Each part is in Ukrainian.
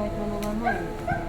代表の名前。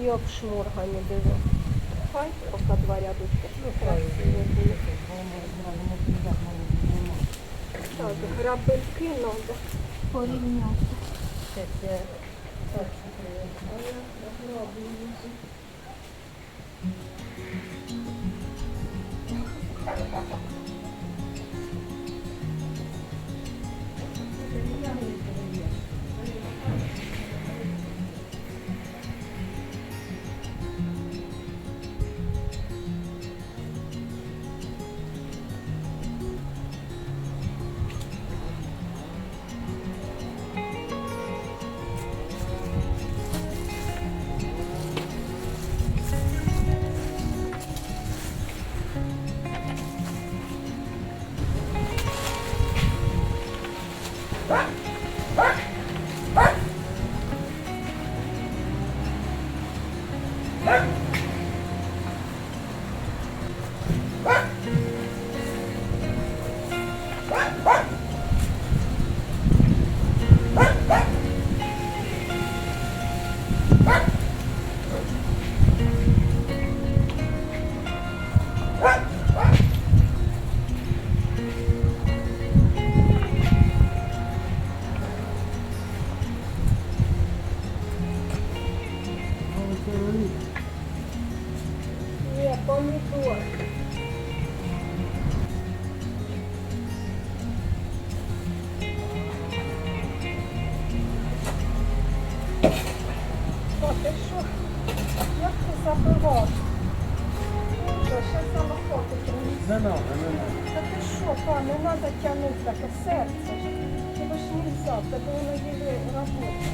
Я в обшморгані диви. Хай поки два рядочки. Ну, красиві були. Так, грабельки треба порівняти. Це це. 诶 Як це забивав? Ще самохоти приніс. Не надо, не надо. Та ти що, па, не треба тягнути таке серце. Тебе ж не взяв, воно їде робота.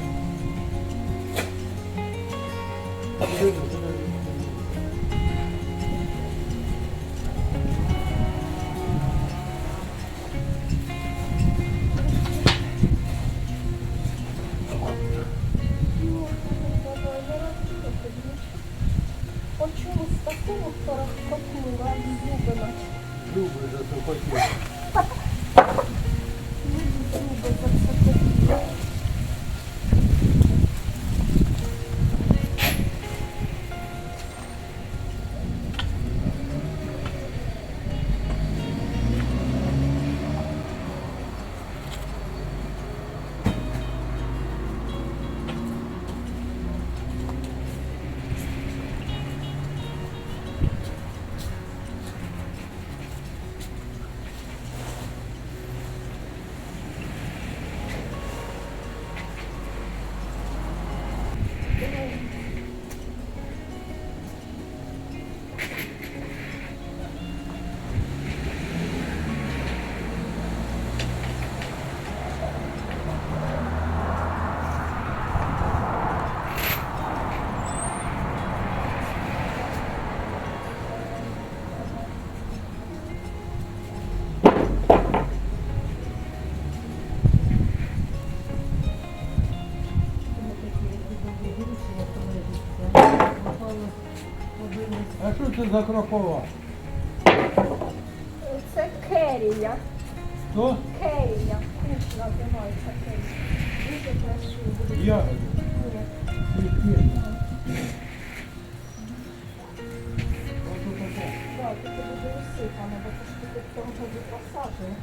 Це за? Це керія. Хто? Керія. Куш називається керія. Дуже красиво. Ягоди. Ні. Так, тільки буде усипано, бо це ж тут посаджено.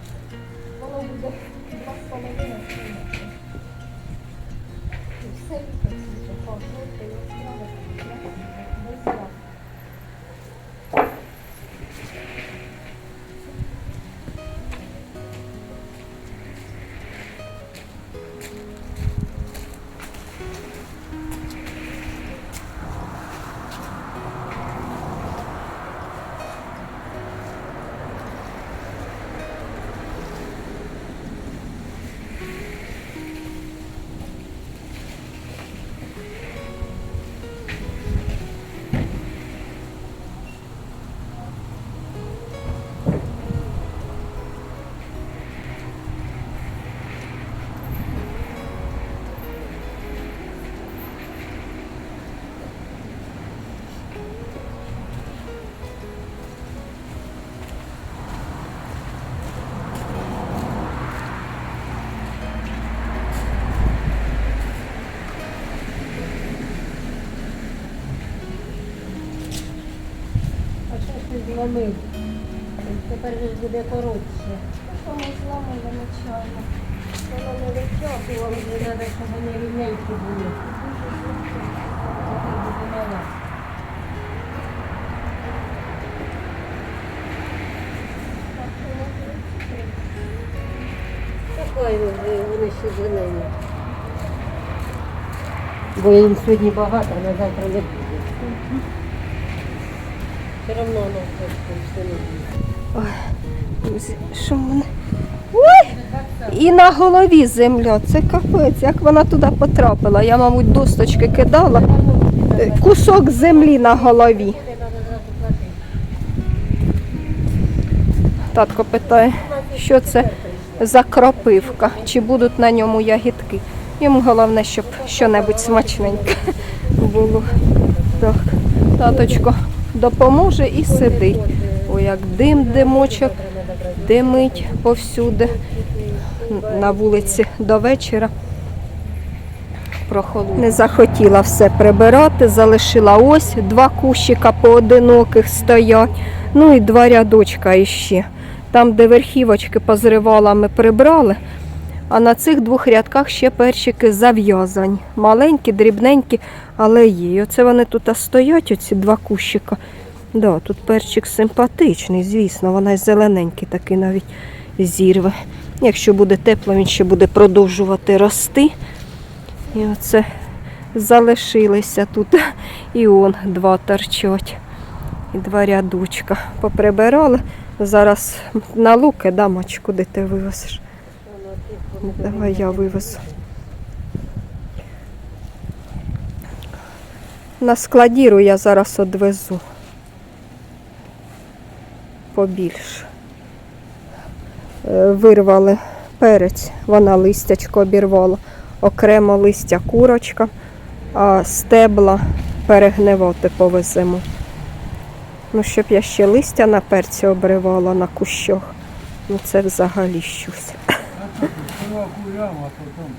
Що зломив? Тепер же ж буде коротше. Що ми зламали нечайно. Воно не витягувало. Вже треба, щоб вони рівненькі були. Тепер буде буде. Такої вони ще зелені. Бо їм сьогодні багато, а на завтра не буде. Все одно воно все. Друзі, Що мене? Ой! І на голові земля. Це капець, як вона туди потрапила. Я, мабуть, досточки кидала. Е, Кусок землі на голові. Татко питає, що це за кропивка, чи будуть на ньому ягідки. Йому головне, щоб щонебудь смачненьке було. Так, таточко допоможе і сидить. Ой, як дим димочок, димить повсюди. На вулиці до вечора. Прохолодно. Не захотіла все прибирати, залишила ось два кущика поодиноких стоять. Ну і два рядочка іще. Там, де верхівочки позривала, ми прибрали. А на цих двох рядках ще перчики зав'язані. Маленькі, дрібненькі, але є. Оце вони тут стоять, оці два кущика. Да, тут перчик симпатичний, звісно, вона зелененький такий навіть зірве. Якщо буде тепло, він ще буде продовжувати рости. І оце залишилися тут. І он два торчать. І два рядочка. Поприбирали. Зараз на луки, да, мач, куди ти вивезеш? Давай я вивезу. На складіру я зараз одвезу. Побільше. Е, Вирвали перець, вона листячко обірвала. Окремо листя курочка, а стебла перегнивати повеземо. Ну, щоб я ще листя на перці обривала на кущах. Ну це взагалі щось. Курям, а потім.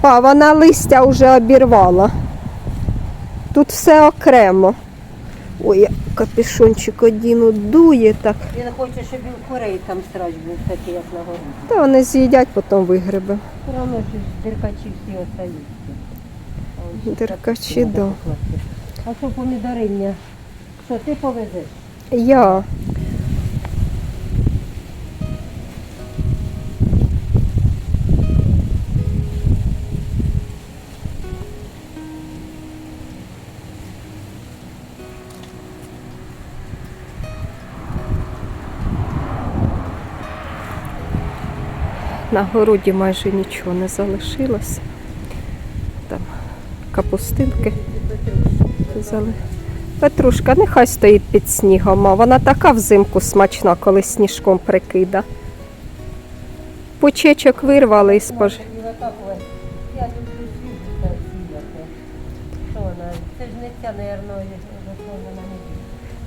Па, вона листя вже обірвала. Тут все окремо. Ой, я капюшончик одіну дує так. Він хоче, щоб він курей там страж був такий, як на горі. Та вони з'їдять, потім вигребе. Все одно ж диркачі всі остаються. А Диркачі, так да. А що помідориня? Що ти повезеш? Я. На городі майже нічого не залишилося. Там капустинки. Петрушка, нехай стоїть під снігом, а вона така взимку смачна, коли сніжком прикида. Пучечок вирвали і спож...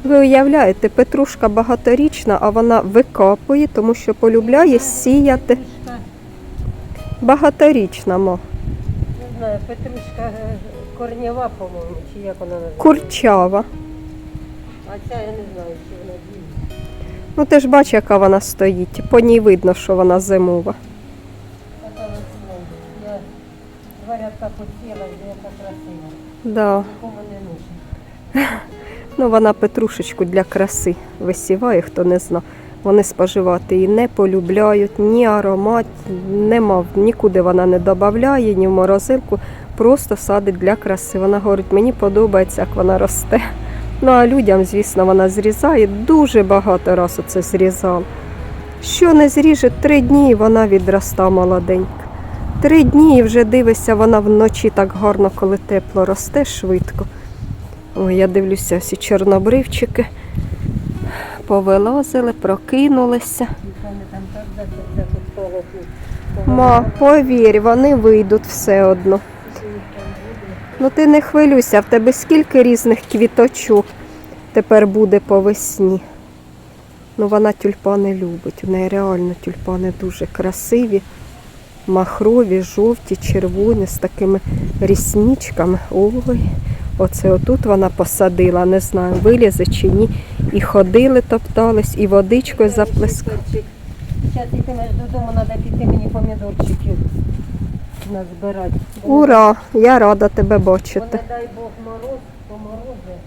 Ви уявляєте, петрушка багаторічна, а вона викопує, тому що полюбляє сіяти. Мо. не знаю, петрушка е, корнєва, по-моєму, чи як вона називається. Курчава. А ця я не знаю, чи вона діє. Ну ти ж бачиш, яка вона стоїть. По ній видно, що вона зимова. Така ось, ну, я два рядка посіяла, і яка красива. Да. Нікому не нужна. Ну, вона петрушечку для краси висіває, хто не зна. Вони споживати її не полюбляють, ні аромат, нема, нікуди вона не додає, ні в морозилку, просто садить для краси. Вона говорить, мені подобається, як вона росте. Ну а людям, звісно, вона зрізає. Дуже багато раз оце зрізала. Що не зріже, три дні і вона відроста молоденька. Три дні і вже дивишся, вона вночі так гарно, коли тепло росте швидко. Ой, я дивлюся, всі чорнобривчики повилазили, прокинулися. Ма, повір, вони вийдуть все одно. Ну ти не хвилюйся, в тебе скільки різних квіточок тепер буде по весні. Ну вона тюльпани любить. В неї реально тюльпани дуже красиві, махрові, жовті, червоні, з такими рісничками. Ой, оце отут вона посадила, не знаю, вилізе чи ні. І ходили, топтались, і водичкою заплескали. Зараз йтимеш додому, треба піти мені помідорчиків назбирати. Ура! Я рада тебе Бо бачити. не дай Бог мороз, то морози.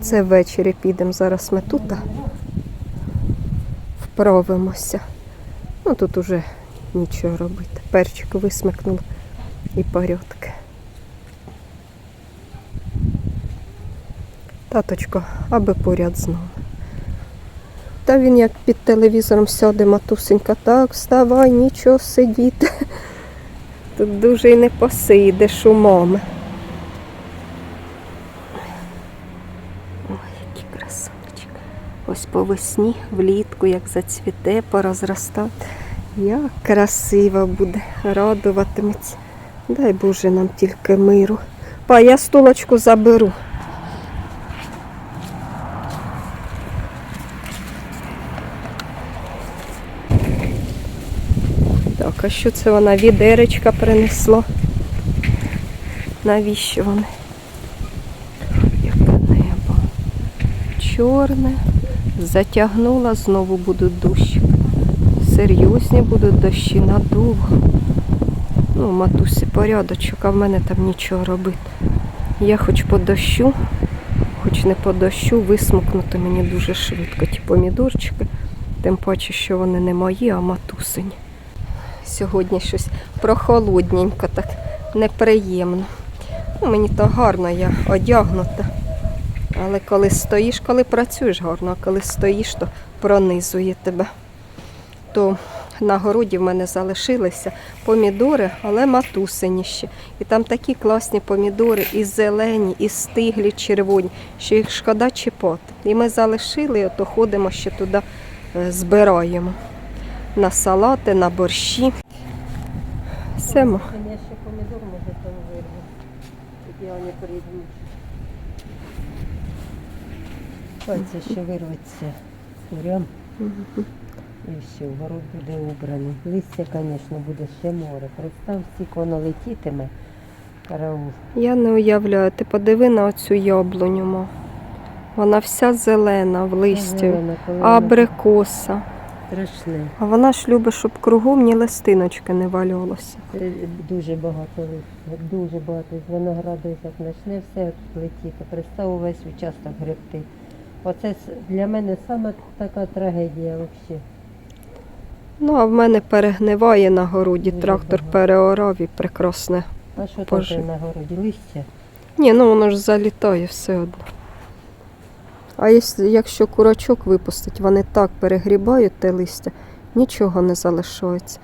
Це ввечері підемо. Зараз ми тут вправимося. Ну тут уже нічого робити. Перчик висмикнули і порядки. Таточко, аби поряд з. Та він як під телевізором сяде, матусенька, так, вставай, нічого сидіти. Тут дуже й не посидиш у мами. Ой, які красунчик. Ось по весні, влітку, як зацвіте, порозростає. Як красиво буде, радуватиметься. Дай Боже нам тільки миру. Па, я стулочку заберу. Так, а що це вона відеречка принесла? Навіщо вони? Яке небо. Чорне. Затягнула, знову будуть дощі. Серйозні будуть дощі надовго. Ну, матусі порядочок, а в мене там нічого робити. Я хоч по дощу, хоч не по дощу, висмукнути мені дуже швидко ті помідорчики. Тим паче, що вони не мої, а матусині. Сьогодні щось прохолодненько, так неприємно. Ну, мені то гарно, я одягнута. Але коли стоїш, коли працюєш гарно, а коли стоїш, то пронизує тебе. То на городі в мене залишилися помідори, але матусині ще. І там такі класні помідори, і зелені, і стиглі, червоні, що їх шкода чіпати. І ми залишили, і ото ходимо ще туди е, збираємо. На салати, на борщі. Все, ма. Я ще помідор може там вирву. Тоді вони прийдуть. Пальці ще вирветься курям. І все, город буде убраний. Листя, звісно, буде ще море. Представ, стільки воно летітиме. Караул. Я не уявляю, ти подиви на оцю яблуню. ма. Вона вся зелена в листі, Зелена, коли воно абрикоса. Страшне. А вона ж любить, щоб кругом ні листиночки не валялося. Це Дуже багато листя, дуже багато. З винограду, як почне все летіти. Представ увесь участок гребти. Оце для мене саме така трагедія взагалі. Ну, а в мене перегниває на городі, Дуже трактор багато. переорав і прекрасне. А що таке на городі? Листя? Ні, ну воно ж залітає все одно. А якщо, курочок випустить, вони так перегрібають те листя, нічого не залишається.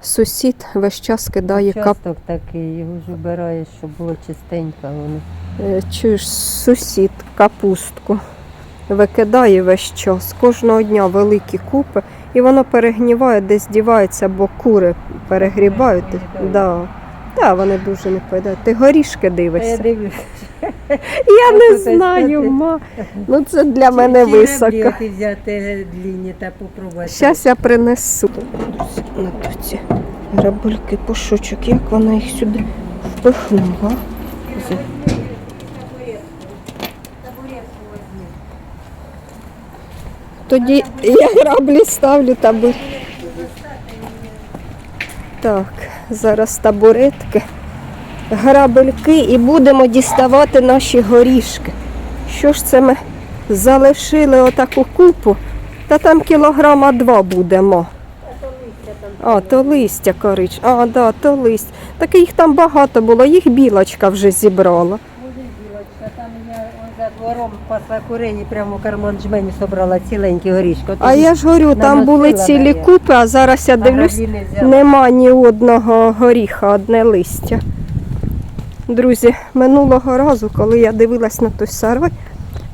Сусід весь час кидає кап... Участок такий, його ж убираєш, щоб було чистенько. Воно. Е, Чуєш, сусід капустку викидає весь час. Кожного дня великі купи, і воно перегніває, десь дівається, бо кури перегрібають. Поїдають. Да. Да, вони дуже не поїдають. Ти горішки Та я дивишся. дивлюся, Я не знаю, ма. Ну це для мене високо. взяти длінні та попробувати. Зараз я принесу. На туці пошучок, як вона їх сюди впихнула. Тоді я граблі ставлю табур. Так, зараз табуретки, грабельки і будемо діставати наші горішки. Що ж це ми залишили отаку купу? Та там кілограма два будемо. А, то листя корич. А, да, то листя. Так їх там багато було, їх білочка вже зібрала. Буде білочка, там я за двором пасла курей і прямо в карман жмені собрала ціленькі горішки. А я ж говорю, там були Наносила, цілі я. купи, а зараз я дивлюсь, граблі не взяла. нема ні одного горіха, одне листя. Друзі, минулого разу, коли я дивилась на той сарай,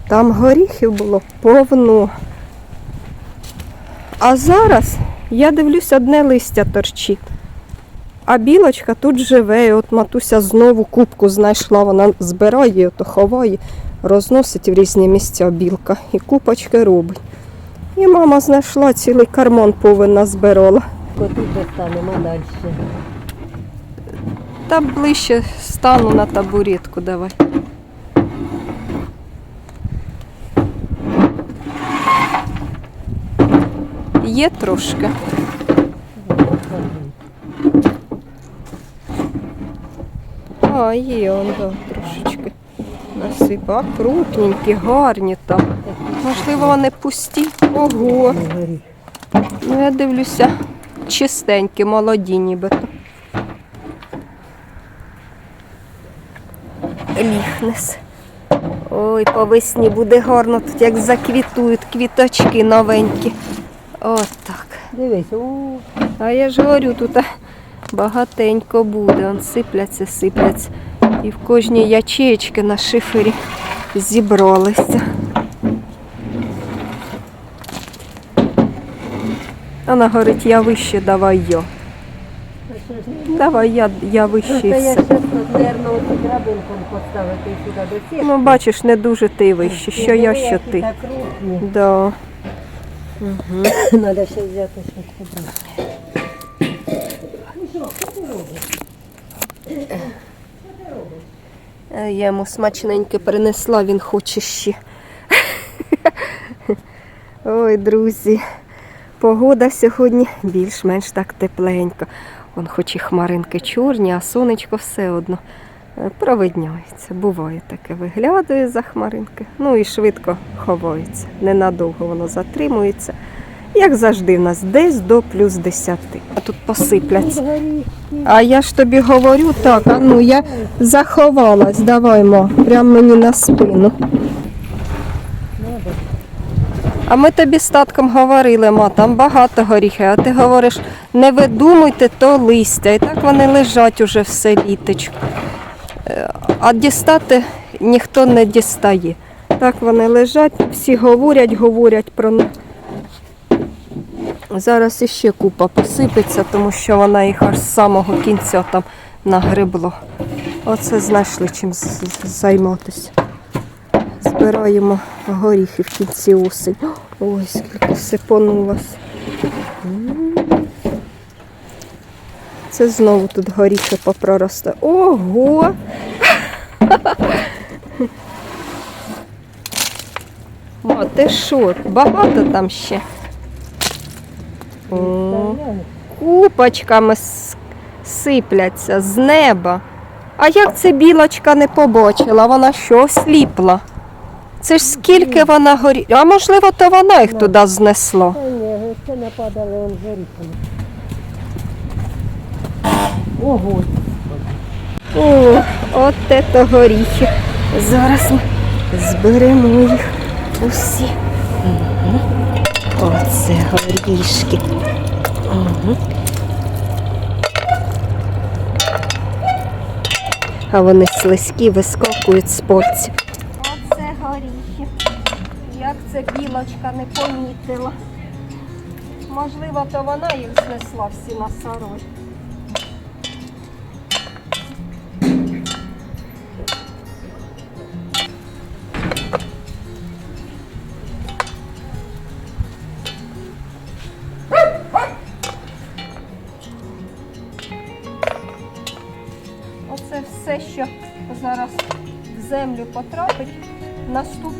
там горіхів було повно. А зараз я дивлюсь, одне листя торчить. А білочка тут живе, і от матуся знову кубку знайшла, вона збирає, ото ховає, розносить в різні місця білка і купочки робить. І мама знайшла цілий карман повинна збирала. Тут достанемо далі. Та ближче стану на табуретку давай. Є трошки. А, є, он, да, трошечки. Насипа. А, крупненькі, гарні там. Можливо, вони пусті. Ого. Ну, я дивлюся, чистенькі, молоді нібито. Ліхнес. Ой, по весні буде гарно, тут як заквітують квіточки новенькі. От так. Дивись, у А я ж говорю, тут багатенько буде. Он сипляться, сипляться. І в кожній ячеєчки на шифері зібралися. Вона говорить, я вище, давай я. Давай я, я вище. Просто я все. драбинку поставити сюди до сітки. Ну, бачиш, не дуже ти вище, що я, що ти. Так крупні. Да. Треба ще взяти щось подати. Е, Я йому смачненьке принесла, він хоче ще. Ой, друзі, погода сьогодні більш-менш так тепленько. Вон хоч і хмаринки чорні, а сонечко все одно е, провидняється. Буває таке, виглядає за хмаринки, ну і швидко ховається. Ненадовго воно затримується. Як завжди, в нас десь до плюс 10. А тут посипляться. А я ж тобі говорю так, а ну я заховалась, давай, ма, прям мені на спину. А ми тобі з татком говорили, ма, там багато горіхів, а ти говориш, не видумуйте то листя. І так вони лежать уже все літочку. Е, А дістати ніхто не дістає. Так вони лежать, всі говорять, говорять про них. Зараз іще купа посипеться, тому що вона їх аж з самого кінця там нагребло. Оце знайшли чим займатися. Збираємо горіхи в кінці осені. Ой, скільки сипонулось. Це знову тут горіхи попроросте. Ого! О, ти що? Багато там ще? О, купочками сипляться з неба. А як це білочка не побачила? Вона що осліпла? Це ж скільки вона горі. А можливо, то вона їх туди знесла. Та ні, це нападали он горіхами. Ого, О, от це горіхи. Зараз ми зберемо їх усі. Оце горішки. А вони слизькі вискакують з порців. жіночка не помітила. Можливо, то вона їх знесла всі на сарой. Оце все, що зараз в землю потрапить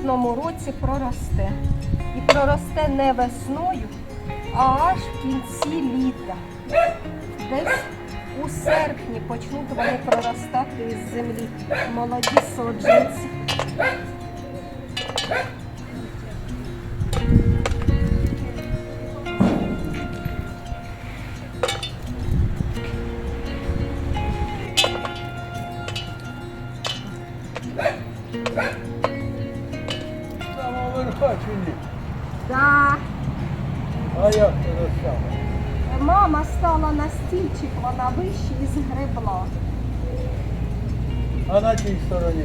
наступному році проросте. І проросте не весною, а аж в кінці літа. Десь у серпні почнуть вони проростати із землі. Молоді соджанці. А на тій стороні?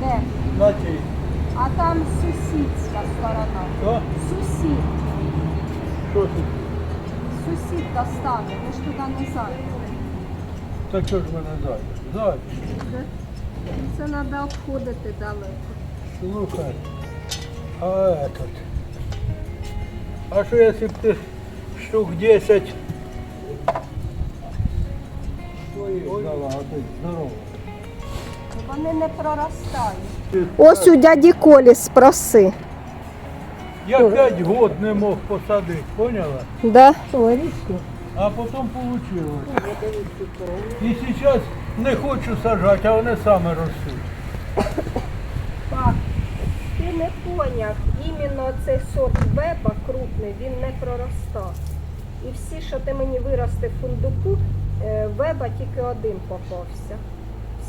Де? На тій. А там сусідська сторона. Що? Сусід. Що тут? Сусідка стане, ми ж туди не зайдемо. Та чого ж мене зайде? Зайде. Це треба обходити далеко. Слухай. А этот. А що якщо б ти штук 10 своїх дала, а ти здорово. Вони не проростають. Ось у дяді Колі спроси. Я 5 год не мог посадити, поняла? Да? А потім вийшло. І зараз не хочу сажати, а вони самі ростуть. Пап, ти не поняв, іменно цей сорт веба крупний, він не проростав. І всі, що ти мені виростив фундуку, е, веба тільки один попався.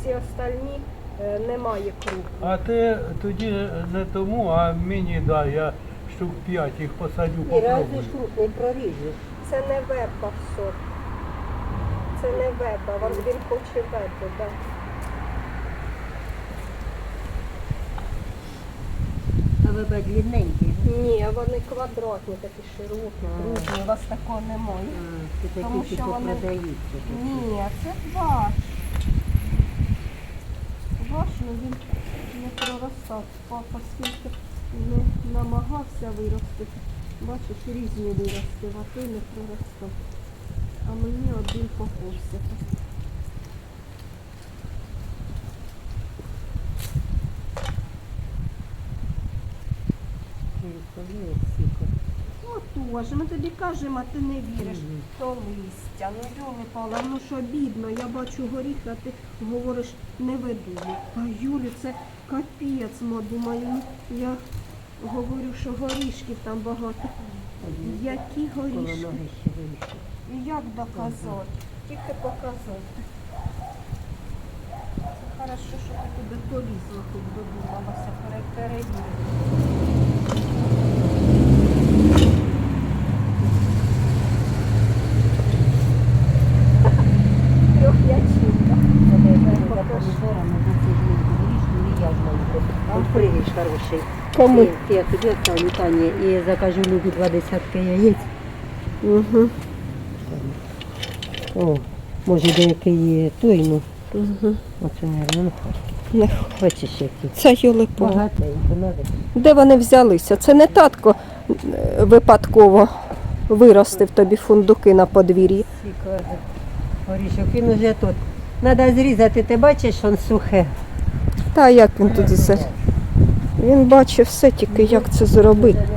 Всі остальні е, немає крупних. А ти тоді не тому, а мені дай, я штук 5 їх посадю, попробую. крупний проріжеш. Це не веба сорт. Це не веба, він, він хоче вебу, так. А ви б длинненькі. Ні, вони квадратні, такі широкі. У вас такого немає. Тому що вони-. Ні, це ваш. Ну він не проростав. Папа скільки не намагався виростити. Бачиш, різні виростив, а той не проростав. А мені один попався. Отож, ми тобі кажемо, а ти не віриш. То листя, ну Юлі Павла, ну що бідно, я бачу горіх, а ти говориш не веду. А Юлі, це капець, ма, думаю, ну, я говорю, що горішків там багато. Які горішки? І як доказати? Тільки показати. Хорошо, що ти туди полізла, тут додумалася, пере- хороший. Кому? Я тобі оставлю, Тані, і закажу Любі два десятки яєць. Угу. О, може деякий той, ну, Угу. оце, мабуть, Не не хочеш які. Це Юлипова. Багатенько, надо. Де вони взялися? Це не татко е, випадково виростив тобі фундуки на подвір'ї. Горішок, він уже тут. Треба зрізати, ти бачиш, він сухе. Та як він тоді це? Він бачив все, тільки як це зробити.